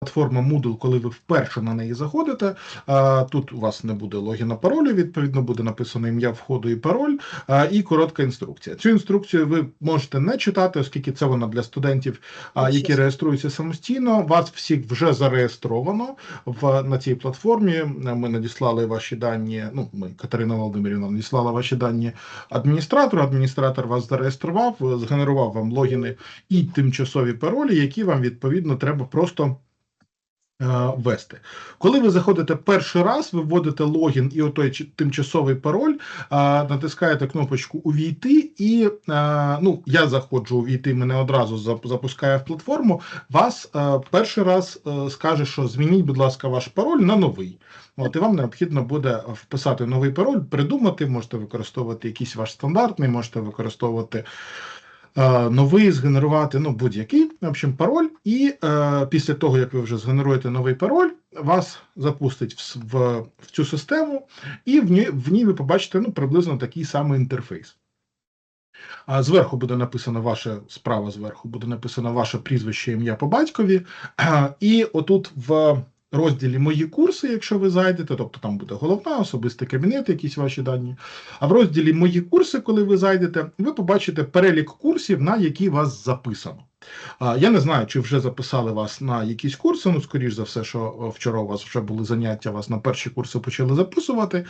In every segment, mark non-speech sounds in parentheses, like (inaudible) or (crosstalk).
платформа Moodle, коли ви вперше на неї заходите. Тут у вас не буде логіна паролю, відповідно, буде написано ім'я входу і пароль, і коротка інструкція. Цю інструкцію ви можете не читати, оскільки це вона для студентів, які реєструються самостійно. Вас всіх вже зареєстровано в на цій платформі. Ми надіслали ваші дані. Ну, ми Катерина Володимирівна надіслала ваші дані адміністратору. Адміністратор вас зареєстрував, згенерував вам логіни і тимчасові паролі, які вам відповідно треба просто. Е, Ввести. Коли ви заходите перший раз, ви вводите логін і отой тимчасовий пароль, а, натискаєте кнопочку Увійти, і а, ну, я заходжу увійти, мене одразу запускає в платформу. Вас перший раз скаже, що змініть, будь ласка, ваш пароль на новий. От, і вам необхідно буде вписати новий пароль, придумати, можете використовувати якийсь ваш стандартний, можете використовувати е, новий, згенерувати, ну, будь-який, в общем, пароль. І е, після того, як ви вже згенеруєте новий пароль, вас запустить в, в, в цю систему, і в ній, в ній ви побачите ну, приблизно такий самий інтерфейс. А зверху буде написано ваше справа зверху буде написано ваше прізвище, ім'я по батькові. І отут в розділі Мої курси, якщо ви зайдете, тобто там буде головна, особистий кабінет, якісь ваші дані. А в розділі Мої курси, коли ви зайдете, ви побачите перелік курсів, на які вас записано. Я не знаю, чи вже записали вас на якісь курси. Ну, скоріш за все, що вчора у вас вже були заняття, вас на перші курси почали записувати.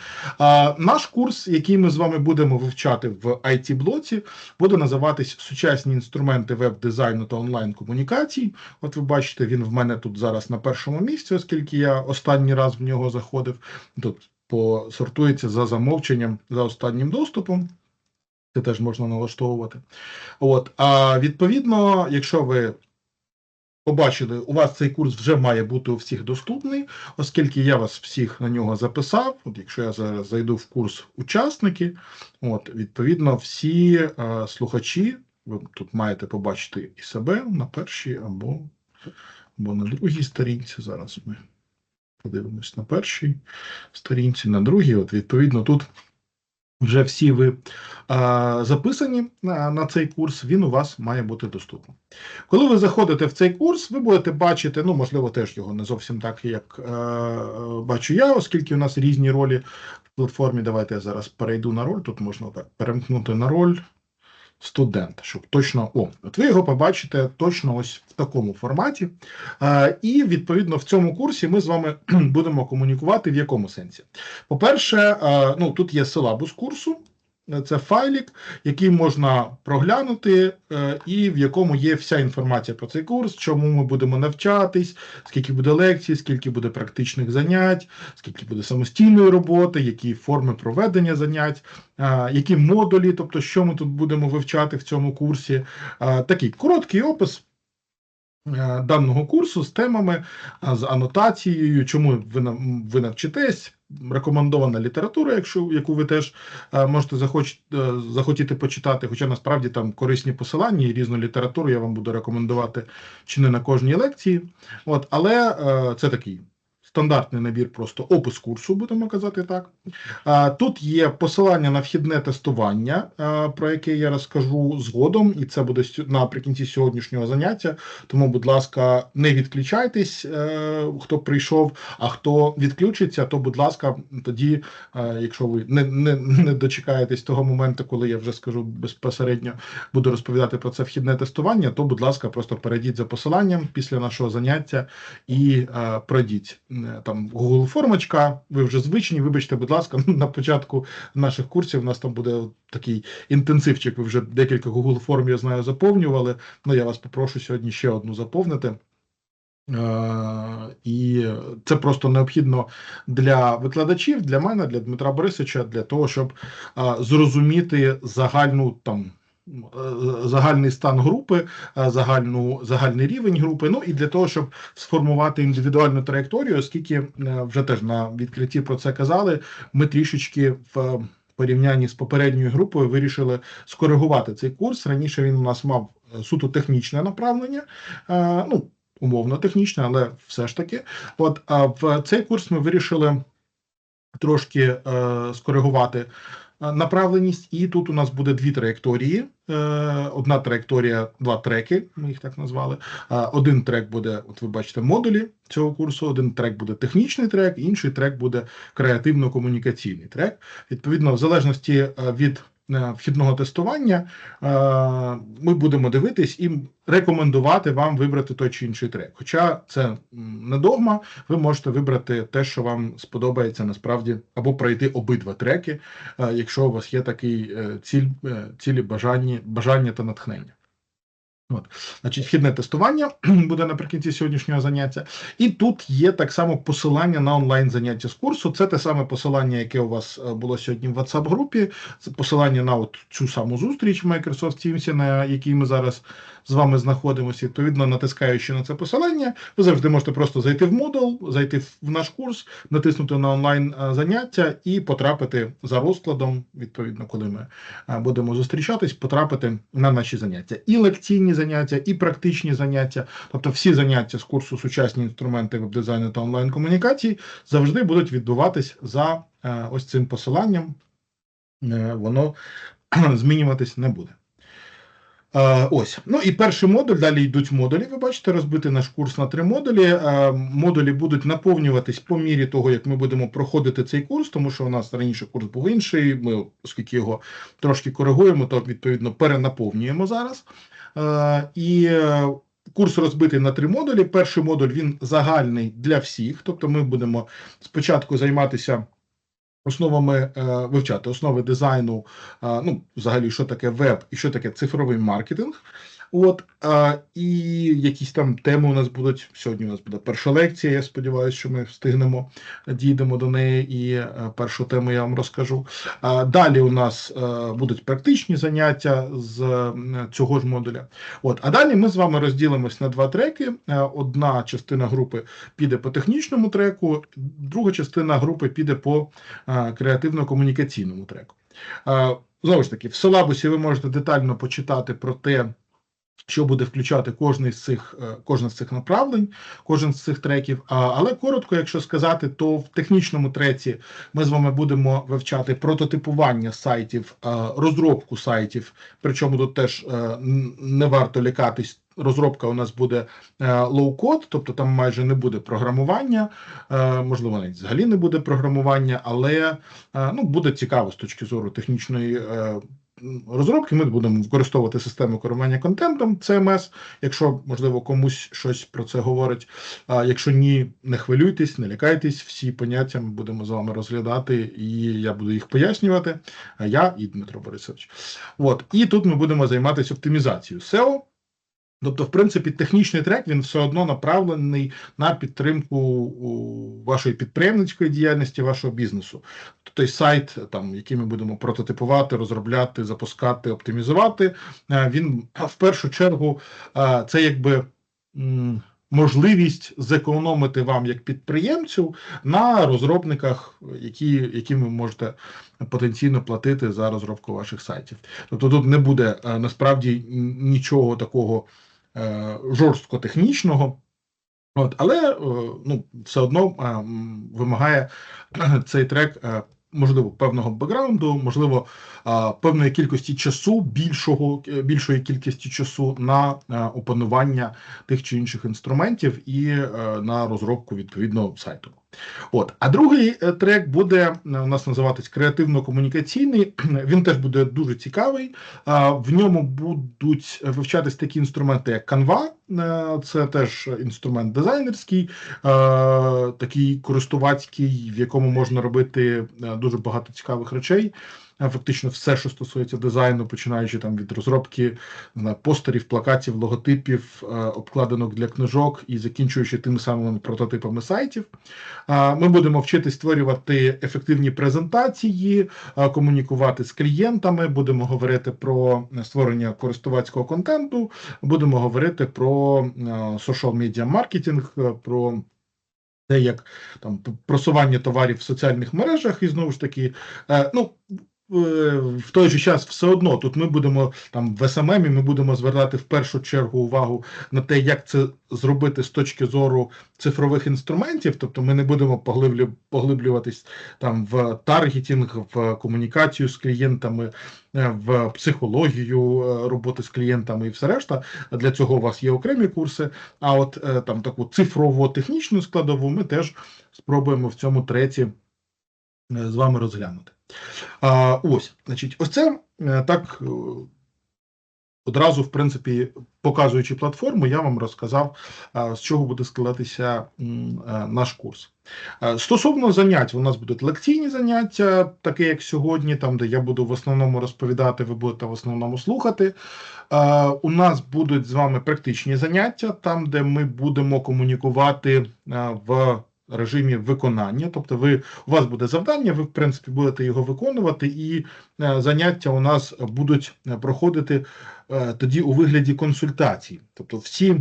Наш курс, який ми з вами будемо вивчати в it блоці буде називатись Сучасні інструменти веб-дизайну та онлайн-комунікацій. От ви бачите, він в мене тут зараз на першому місці, оскільки я останній раз в нього заходив. Тут посортується за замовченням за останнім доступом. Це теж можна налаштовувати. От, а відповідно, якщо ви побачили, у вас цей курс вже має бути у всіх доступний, оскільки я вас всіх на нього записав. От якщо я зараз зайду в курс учасники, от відповідно, всі е, слухачі, ви тут маєте побачити і себе на першій або, або на другій сторінці. Зараз ми подивимось на першій сторінці, на другій. От відповідно тут. Вже всі ви а, записані на, на цей курс, він у вас має бути доступним. Коли ви заходите в цей курс, ви будете бачити, ну, можливо, теж його не зовсім так, як е, бачу я, оскільки у нас різні ролі в платформі. Давайте я зараз перейду на роль. Тут можна так перемкнути на роль студента, щоб точно. О, от ви його побачите точно ось в такому форматі. І відповідно в цьому курсі ми з вами (clears throat) будемо комунікувати в якому сенсі. По-перше, ну тут є силабус курсу. Е, Це файлік, який можна проглянути, е, і в якому є вся інформація про цей курс, чому ми будемо навчатись, скільки буде лекцій, скільки буде практичних занять, скільки буде самостійної роботи, які форми проведення занять, е, які модулі, тобто що ми тут будемо вивчати в цьому курсі. Такий короткий опис даного курсу з темами, з анотацією, чому ви ви навчитесь. Рекомендована література, якщо яку ви теж е, можете захоч, е, захотіти почитати, хоча насправді там корисні посилання і різну літературу я вам буду рекомендувати чи не на кожній лекції. От, але е, це такий стандартний набір, просто опис курсу, будемо казати так. Тут є посилання на вхідне тестування, про яке я розкажу згодом, і це буде наприкінці сьогоднішнього заняття. Тому, будь ласка, не відключайтесь, е, хто прийшов, а хто відключиться, то, будь ласка, тоді, е, якщо ви не, не, не дочекаєтесь того моменту, коли я вже скажу безпосередньо, буду розповідати про це вхідне тестування, то, будь ласка, просто перейдіть за посиланням після нашого заняття і е, пройдіть там Google формочка. Ви вже звичні. Вибачте, будь ласка, (laughs) на початку наших курсів у нас там буде такий інтенсивчик. Ви вже декілька Google форм, я знаю, заповнювали. Ну я вас попрошу сьогодні ще одну заповнити. Е, І це просто необхідно для викладачів, для мене, для Дмитра Борисовича, для того, щоб е, зрозуміти загальну там. Е, Загальний стан групи, е, загальну, загальний рівень групи, ну і для того, щоб сформувати індивідуальну траєкторію, оскільки е, вже теж на відкритті про це казали, ми трішечки в порівнянні з попередньою групою вирішили скоригувати цей курс. Раніше він у нас мав суто технічне направлення. Ну, умовно технічне, але все ж таки. От а в цей курс ми вирішили трошки е, скоригувати направленість, і тут у нас буде дві траєкторії. Е, Одна траєкторія, два треки, ми їх так назвали. Е, Один трек буде, от ви бачите, модулі цього курсу, один трек буде технічний трек, інший трек буде креативно-комунікаційний трек. Відповідно, в залежності е, від е, вхідного тестування е, ми будемо дивитись і рекомендувати вам вибрати той чи інший трек. Хоча це не догма, ви можете вибрати те, що вам сподобається насправді, або пройти обидва треки, е, якщо у вас є такий е, ціль, е, цілі бажання, бажання та натхнення. От, значить, вхідне тестування (clears throat) буде наприкінці сьогоднішнього заняття. І тут є так само посилання на онлайн заняття з курсу. Це те саме посилання, яке у вас е, було сьогодні в WhatsApp групі. Це посилання на от цю саму зустріч в Microsoft Teams, на якій ми зараз з вами знаходимося. Відповідно, натискаючи на це посилання, ви завжди можете просто зайти в модул, зайти в наш курс, натиснути на онлайн е, заняття і потрапити за розкладом, відповідно, коли ми е, будемо зустрічатись, потрапити на наші заняття. І лекційні заняття, і практичні заняття, тобто всі заняття з курсу сучасні інструменти веб-дизайну та онлайн-комунікації завжди будуть відбуватись за е, ось цим посиланням. Воно (clears throat) змінюватись не буде. Е, Ось, ну і перший модуль, далі йдуть модулі. Ви бачите, розбитий наш курс на три модулі. Е, Модулі будуть наповнюватись по мірі того, як ми будемо проходити цей курс, тому що у нас раніше курс був інший. Ми, оскільки його трошки коригуємо, то відповідно перенаповнюємо зараз. Е, І курс розбитий на три модулі. Перший модуль він загальний для всіх, тобто ми будемо спочатку займатися. Основами е, вивчати основи дизайну, е, ну взагалі, що таке веб і що таке цифровий маркетинг. От е, і якісь там теми у нас будуть. Сьогодні у нас буде перша лекція. Я сподіваюся, що ми встигнемо дійдемо до неї, і е, першу тему я вам розкажу. Е, далі у нас е, будуть практичні заняття з е, цього ж модуля. От, а далі ми з вами розділимось на два треки. Одна частина групи піде по технічному треку, друга частина групи піде по креативно-комунікаційному треку. Знову ж таки, в силабусі ви можете детально почитати про те, що буде включати кожен з цих, е, кожен з цих направлень, кожен з цих треків. Але коротко, якщо сказати, то в технічному треці ми з вами будемо вивчати прототипування сайтів, е, розробку сайтів. Причому тут теж е, не варто лякатись. Розробка у нас буде лоу-код, тобто там майже не буде програмування, можливо, навіть взагалі не буде програмування, але ну, буде цікаво з точки зору технічної розробки. Ми будемо використовувати систему керування контентом CMS, якщо можливо комусь щось про це говорить. А якщо ні, не хвилюйтесь, не лякайтесь, всі поняття ми будемо з вами розглядати, і я буду їх пояснювати. А я і Дмитро Борисович. От і тут ми будемо займатися оптимізацією SEO. Тобто, в принципі, технічний трек він все одно направлений на підтримку вашої підприємницької діяльності, вашого бізнесу. Той сайт, там, який ми будемо прототипувати, розробляти, запускати, оптимізувати, е, він в першу чергу е, це якби. Можливість зекономити вам як підприємцю на розробниках, які, яким ви можете потенційно платити за розробку ваших сайтів. Тобто тут не буде е, насправді нічого такого жорстко технічного. От, але е, ну, все одно е, вимагає цей трек, е, можливо, певного бекграунду, можливо, е, певної кількості часу, більшого, е, більшої кількості часу на е, опанування тих чи інших інструментів і е, на розробку відповідного сайту. От, а другий е, трек буде е, у нас називатись креативно-комунікаційний. (clears throat) Він теж буде дуже цікавий. В ньому будуть вивчатись такі інструменти, як Canva, е, це теж інструмент дизайнерський, е, такий користувацький, в якому можна робити е, дуже багато цікавих речей. Е, Фактично все, що стосується дизайну, починаючи там від розробки не постерів, плакатів, логотипів, е, обкладинок для книжок і закінчуючи тими самими прототипами сайтів. Ми будемо вчитись створювати ефективні презентації, комунікувати з клієнтами, будемо говорити про створення користувацького контенту, будемо говорити про social media маркетинг, е, про те, як там просування товарів в соціальних мережах, і знову ж таки, е, ну. В той же час все одно тут ми будемо там в СММі, ми будемо звертати в першу чергу увагу на те, як це зробити з точки зору цифрових інструментів. Тобто ми не будемо поглиблю, поглиблюватись там в таргетінг, в комунікацію з клієнтами, е, в психологію е, роботи з клієнтами і все решта. Для цього у вас є окремі курси. А от е, там таку цифрово технічну складову ми теж спробуємо в цьому треті з вами розглянути. А, Ось, значить, ось це е, так е, одразу, в принципі, показуючи платформу, я вам розказав, з чого буде складатися е, наш курс. Стосовно занять, у нас будуть лекційні заняття, таке як сьогодні, там, де я буду в основному розповідати, ви будете в основному слухати. У нас будуть з вами практичні заняття, там, де ми будемо комунікувати в режимі виконання. Тобто, ви у вас буде завдання, ви в принципі будете його виконувати, і е, заняття у нас будуть е, проходити е, тоді у вигляді консультацій. Тобто, всі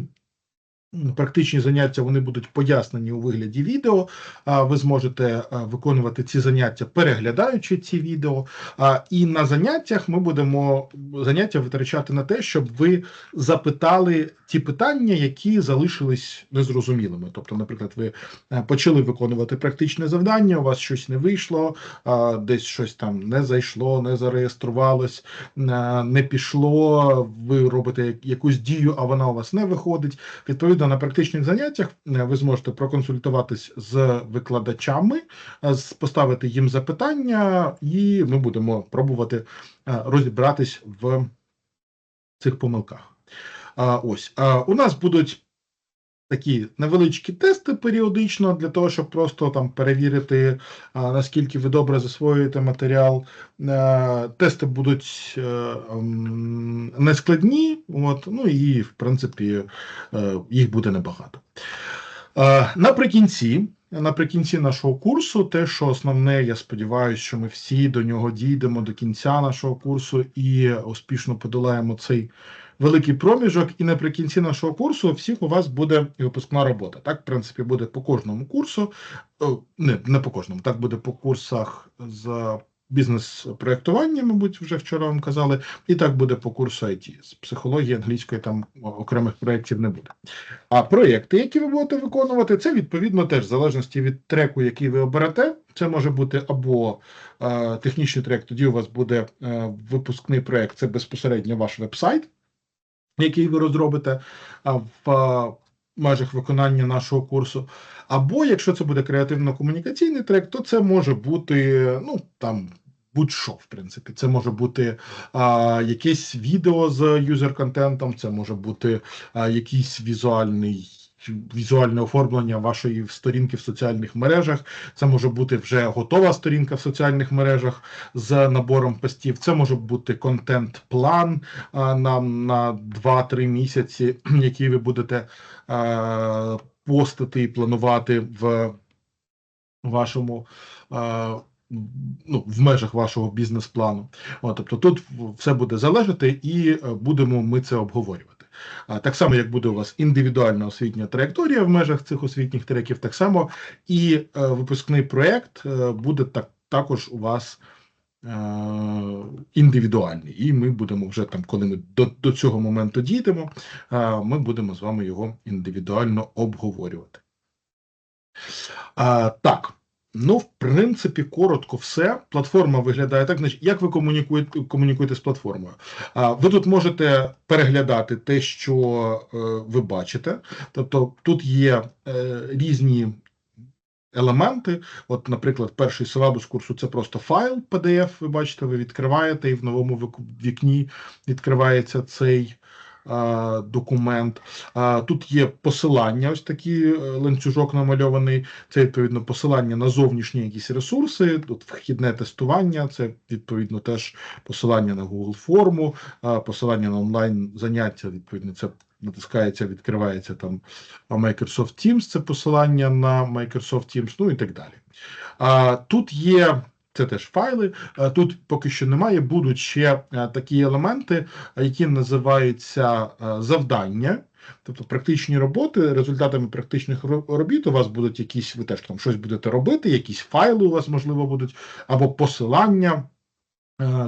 Практичні заняття вони будуть пояснені у вигляді відео. Ви зможете виконувати ці заняття, переглядаючи ці відео. І на заняттях ми будемо заняття витрачати на те, щоб ви запитали ті питання, які залишились незрозумілими. Тобто, наприклад, ви почали виконувати практичне завдання, у вас щось не вийшло, десь щось там не зайшло, не зареєструвалось, не пішло. Ви робите якусь дію, а вона у вас не виходить. Відповідно відповідно, на практичних заняттях е, ви зможете проконсультуватись з викладачами, е, поставити їм запитання, і ми будемо пробувати е, розібратись в цих помилках. Ось у нас будуть такі невеличкі тести періодично для того, щоб просто там перевірити, наскільки ви добре засвоюєте матеріал. Е, тести будуть е, нескладні, от, ну і в принципі е, їх буде небагато. Наприкінці. Наприкінці нашого курсу, те, що основне, я сподіваюся, що ми всі до нього дійдемо до кінця нашого курсу і успішно подолаємо цей великий проміжок, і наприкінці нашого курсу всіх у вас буде випускна робота. Так, в принципі, буде по кожному курсу, не, не по кожному, так буде по курсах з бізнес-проєктування, мабуть, вже вчора вам казали, і так буде по курсу IT. З психології англійської там окремих проєктів не буде. А проєкти, які ви будете виконувати, це відповідно теж в залежності від треку, який ви оберете. Це може бути або е, технічний трек, тоді у вас буде е, випускний проєкт, це безпосередньо ваш веб-сайт який ви розробите в межах виконання нашого курсу. Або якщо це буде креативно-комунікаційний трек, то це може бути ну там. Будь-що, в принципі, це може бути а, якесь відео з юзер-контентом, це може бути а, якийсь візуальний візуальне оформлення вашої сторінки в соціальних мережах. Це може бути вже готова сторінка в соціальних мережах з набором постів. Це може бути контент-план на на 2-3 місяці, (clears throat) який ви будете а, постити і планувати в вашому. А, Ну, в межах вашого бізнес-плану. Тобто тут все буде залежати, і е, будемо ми це обговорювати. Так само, як буде у вас індивідуальна освітня траєкторія в межах цих освітніх треків, так само і е, випускний проєкт е, буде так, також у вас е, індивідуальний. І ми будемо вже там, коли ми до, до цього моменту дійдемо, ми будемо з вами його індивідуально обговорювати. Так. Ну, в принципі, коротко все. Платформа виглядає так. Значить, як ви комунікуєте комунікуєте з платформою? Ви тут можете переглядати те, що е, ви бачите. Тобто тут є е, різні елементи. От, наприклад, перший силабус курсу це просто файл PDF. Ви бачите, ви відкриваєте, і в новому вікні відкривається цей документ. Тут є посилання, ось такий е, ланцюжок намальований. Це відповідно посилання на зовнішні якісь ресурси. Тут вхідне тестування, це відповідно теж посилання на Google форму, посилання на онлайн заняття. Відповідно, це натискається, відкривається там Microsoft Teams, це посилання на Microsoft Teams, ну і так далі. Тут є це теж файли. Е, тут поки що немає. Будуть ще е, такі елементи, які називаються е, завдання. Тобто практичні роботи, результатами практичних робіт у вас будуть якісь, ви теж там щось будете робити, якісь файли у вас, можливо, будуть, або посилання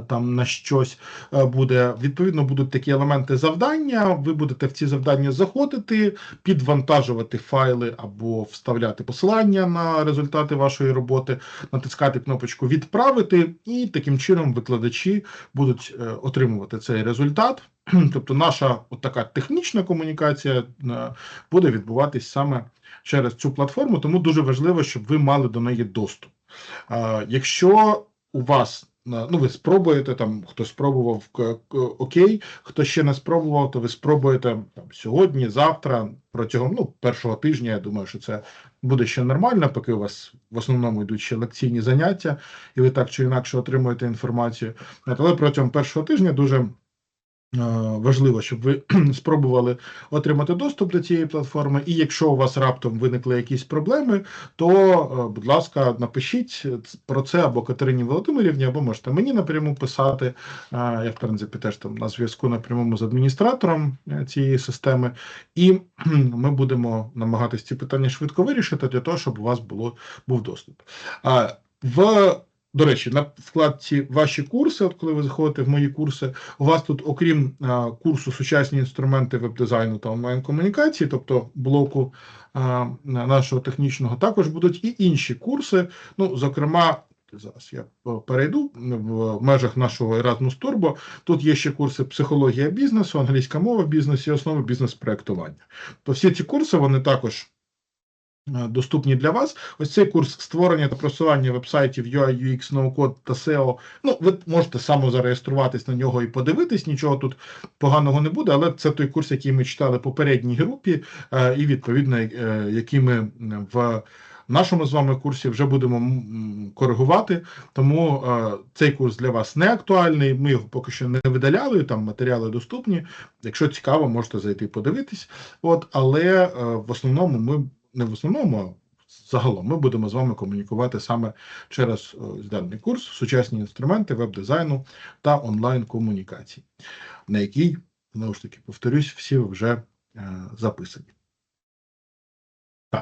Там на щось е, буде відповідно будуть такі елементи завдання. Ви будете в ці завдання заходити, підвантажувати файли або вставляти посилання на результати вашої роботи, натискати кнопочку відправити, і таким чином викладачі будуть е, отримувати цей результат. (clears throat) Тобто, наша така технічна комунікація е, буде відбуватись саме через цю платформу, тому дуже важливо, щоб ви мали до неї доступ. Е, Якщо у вас е, ну, ви спробуєте там, хто спробував окей, хто ще не спробував, то ви спробуєте там сьогодні, завтра, протягом ну, першого тижня. Я думаю, що це буде ще нормально, поки у вас в основному йдуть ще лекційні заняття, і ви так чи інакше отримуєте інформацію. Але протягом першого тижня дуже важливо, щоб ви (clears throat) спробували отримати доступ до цієї платформи. І якщо у вас раптом виникли якісь проблеми, то, е, будь ласка, напишіть про це або Катерині Володимирівні, або можете мені напряму писати. Е, Я, в принципі, теж там на зв'язку напрямому з адміністратором е, цієї системи, і (clears throat) ми будемо намагатися ці питання швидко вирішити для того, щоб у вас було був доступ. В до речі, на вкладці ваші курси, от коли ви заходите в мої курси, у вас тут, окрім а, курсу сучасні інструменти веб-дизайну та онлайн-комунікації, тобто блоку а, нашого технічного, також будуть і інші курси. Ну, зокрема, зараз я е, перейду в межах нашого Erasmus Turbo. Тут є ще курси психологія бізнесу, англійська мова в бізнесі, основи бізнес-проектування. То всі ці курси вони також доступні для вас. Ось цей курс створення та просування вебсайтів UI, UX, No-Code та SEO. Ну, ви можете само зареєструватись на нього і подивитись, нічого тут поганого не буде, але це той курс, який ми читали в попередній групі, е, і відповідно, е, який ми в нашому з вами курсі вже будемо коригувати. Тому е, цей курс для вас не актуальний. Ми його поки що не видаляли. Там матеріали доступні. Якщо цікаво, можете зайти подивитись. От, але е, в основному ми не в основному. а Загалом ми будемо з вами комунікувати саме через е, даний курс сучасні інструменти веб-дизайну та онлайн-комунікації, на який, знову ж таки, повторюсь, всі вже е, записані.